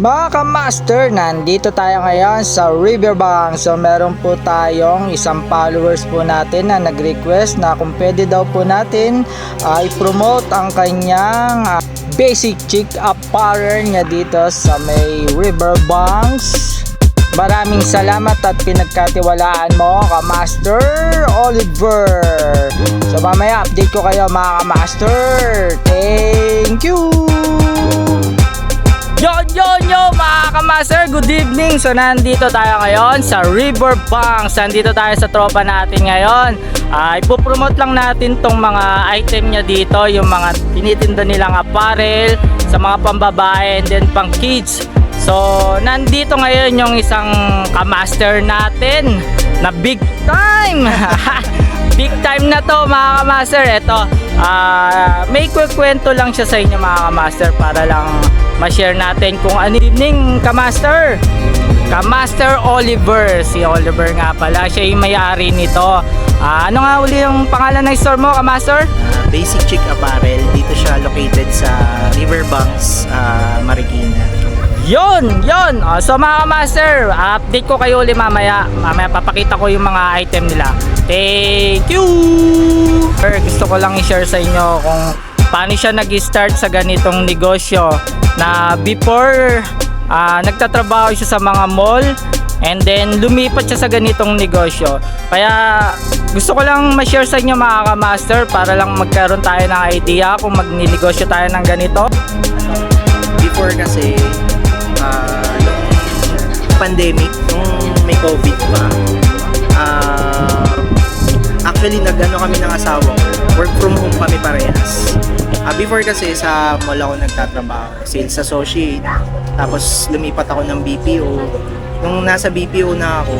Mga ka-master, nandito tayo ngayon sa Riverbank. So meron po tayong isang followers po natin na nag-request na kung pwede daw po natin ah, i-promote ang kanyang ah, basic chic apparel niya dito sa may Riverbanks. Maraming salamat at pinagkatiwalaan mo ka-master Oliver. So mamaya update ko kayo mga ka-master. Thank you! Kamaster, good evening! So nandito tayo ngayon sa Riverbanks. Nandito tayo sa tropa natin ngayon. Ah, ipopromote lang natin tong mga item niya dito, yung mga tinitinda nilang apparel sa mga pambabae and then pang kids. So nandito ngayon yung isang kamaster natin na big time! big time na to mga kamaster. Ito, ah, may kwento lang siya sa inyo mga kamaster para lang ma-share natin kung ano evening kamaster. Kamaster Oliver. Si Oliver nga pala. Siya yung may-ari nito. Ah, ano nga uli yung pangalan ng store mo, kamaster? Ah, Basic Chic Apparel. Dito siya located sa Riverbanks, ah, Marikina. Yon, yon. Oh, so mga master, update ko kayo ulit mamaya. Mamaya papakita ko yung mga item nila. Thank you! Sir, gusto ko lang i-share sa inyo kung paano siya nag-start sa ganitong negosyo na before ah, nagtatrabaho siya sa mga mall and then lumipat siya sa ganitong negosyo. Kaya gusto ko lang ma-share sa inyo mga ka-master para lang magkaroon tayo ng idea kung magnilnegosyo tayo ng ganito. Before kasi, nung pandemic, nung may COVID pa, ah, actually nagano kami ng asawa. Work from home kami parehas. Ah, before kasi sa mall ako nagtatrabaho, sales associate. Tapos lumipat ako ng BPO. Nung nasa BPO na ako,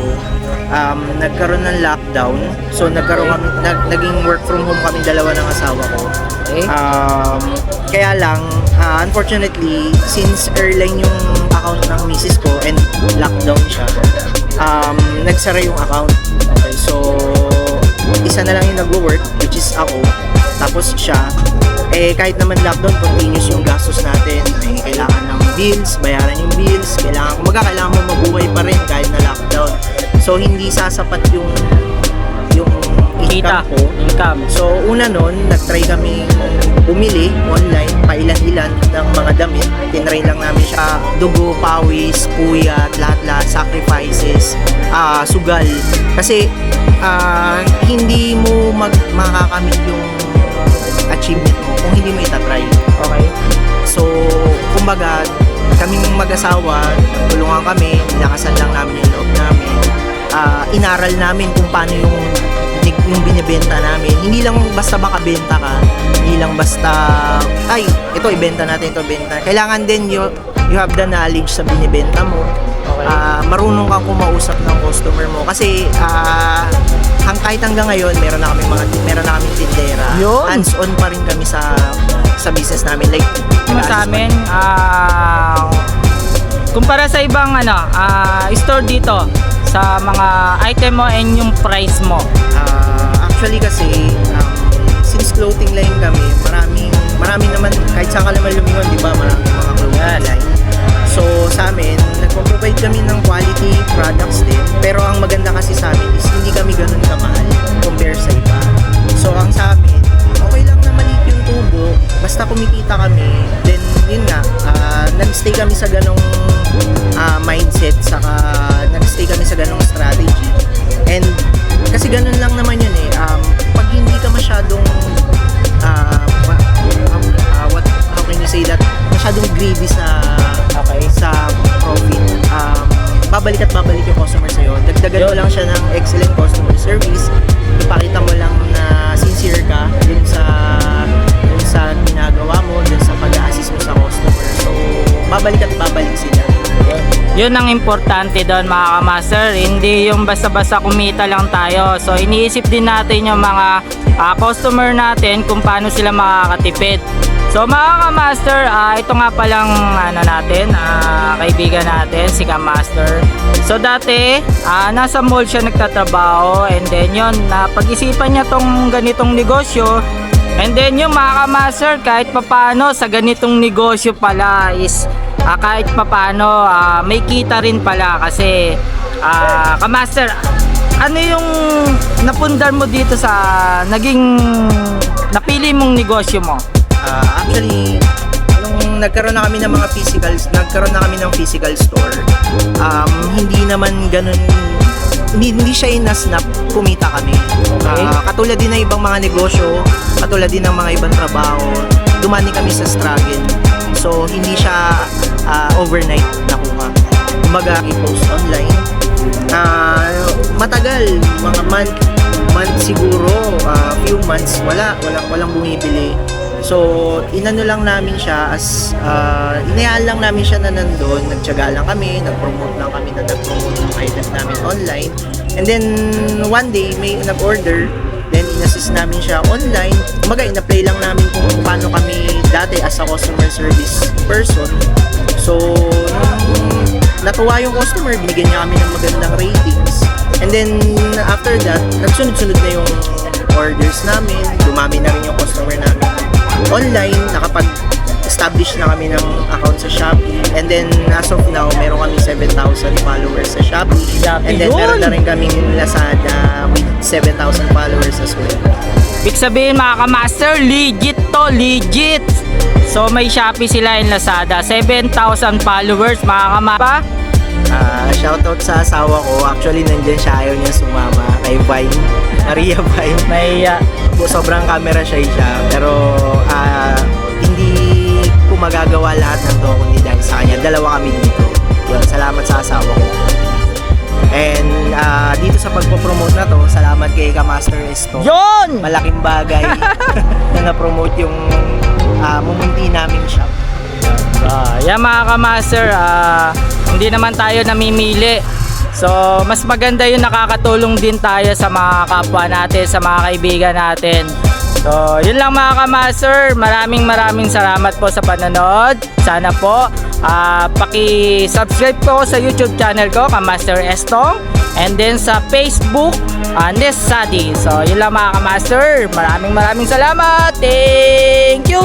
um, nagkaroon ng lockdown. So nagkaroon kami, nag, naging work from home kami dalawa ng asawa ko. Okay? Um, kaya lang, ah, unfortunately, since airline yung account ng misis ko and lockdown siya, um, nagsara yung account. Okay, so, isa na lang yung nagwo-work, which is ako, tapos siya. Eh, kahit naman lockdown, continuous yung gastos natin. May kailangan ng bills, bayaran yung bills, kailangan, kumaga, kailangan mo mabuhay pa rin kahit na lockdown. So, hindi sasapat yung yung Kita, ko income. So, una nun, nag-try kami bumili online, pailan-ilan ng mga damit. Tinry lang namin siya, dugo, pawis, puyat, lahat-lahat, sacrifices, ah sugal. Kasi, ah, hindi mo mag makakamit yung achievement mo kung hindi mo itatry. Okay. So, kumbaga, kaming mag-asawa, tulungan kami, nilakasan lang namin yung loob namin. Ah, inaral namin kung paano yung yung binibenta namin. Hindi lang basta makabenta ka, hindi lang basta, ay, ito ibenta natin, ito benta. Kailangan din you, you have the knowledge sa binibenta mo. Okay. Ah, marunong kang kumausap ng customer mo. Kasi, ah, hang, kahit hanggang ngayon, meron na kami mga, meron na kami tindera. Yun. Hands-on pa rin kami sa sa business namin. Like, Ano sa amin, ah, kumpara sa ibang ano, ah, store dito sa mga item mo and yung price mo. Ah, actually kasi um, since clothing line kami, maraming marami naman kahit saan ka naman lumingon, 'di ba? Maraming mga clothing line. So sa amin, nagpo-provide kami ng quality products din. Pero ang maganda kasi sa amin is hindi kami ganun kamahal compare sa iba. So ang sa amin, okay lang na maliit yung tubo, basta kumikita kami, then yun nga, ah, nag-stay kami sa ganong ah, mindset, saka nag-stay kami sa ganong strategy. And kasi ganun Yun ang importante doon mga kamaster. Hindi yung basta-basta kumita lang tayo. So iniisip din natin yung mga ah, customer natin kung paano sila makakatipid. So mga kamaster, ah, ito nga palang ano natin, ah, kaibigan natin, si Kamaster. So dati, ah, nasa mall siya nagtatrabaho and then yun, napag-isipan niya tong ganitong negosyo And then yung mga kamaster, kahit papano sa ganitong negosyo pala is ah, kahit papano ah, may kita rin pala kasi ah, kamaster ano yung napundar mo dito sa naging napili mong negosyo mo? Ah, actually, nung nagkaroon na kami ng mga physical, nagkaroon na kami ng physical store, um, hindi naman ganun, hindi, hindi siya inas na kumita kami. Okay. Ah, katulad din ng ibang mga negosyo, katulad din ng mga ibang trabaho, dumani kami sa struggle. So, hindi siya ah, overnight nakuha. Kumbaga, i-post online. Ah, matagal, mga month, month siguro, ah, few months, wala, walang, walang bumibili. So, inano lang namin siya as, uh, inayaan lang namin siya na nandun, nagtyaga lang kami, nag-promote lang kami na nag-promote ng item namin online. And then, one day, may nag-order, in-assist namin siya online. Kumbaga, ina-play lang namin kung paano kami dati as a customer service person. So, nung natuwa yung customer, binigyan niya kami ng magandang ratings. And then, after that, nagsunod-sunod na yung orders namin, dumami na rin yung customer namin online, nakapag-establish na kami ng account sa Shopee. And then, as of now, meron kami 7,000 followers sa Shopee. Shopee And then, yun! meron na rin kaming Lazada with 7,000 followers as well. Big sabihin mga kamaster, legit to, legit! So may Shopee sila in Lazada, 7,000 followers mga kamapa. Ah, shoutout sa asawa ko. Actually, nandyan siya. Ayaw niya sumama. Kay Vine. Maria Vine. May ah, sobrang camera shy siya. Pero, ah, hindi ko magagawa lahat ng to kundi dahil sa kanya. Dalawa kami dito. Salamat sa asawa ko. And ah, dito sa pagpo-promote na to, salamat kay Kamaster Esto. Yon! Malaking bagay na na-promote yung ah, mumunti naming shop. Ah, yan mga kamaster, ah, hindi naman tayo namimili. So, mas maganda yung nakakatulong din tayo sa mga kapwa natin, sa mga kaibigan natin. So, yun lang mga kamaster. Maraming maraming salamat po sa panonood. Sana po, uh, paki-subscribe po sa YouTube channel ko, Kamaster Estong. And then sa Facebook, ah, uh, Nes Sadi. So, yun lang mga kamaster. Maraming maraming salamat. Thank you!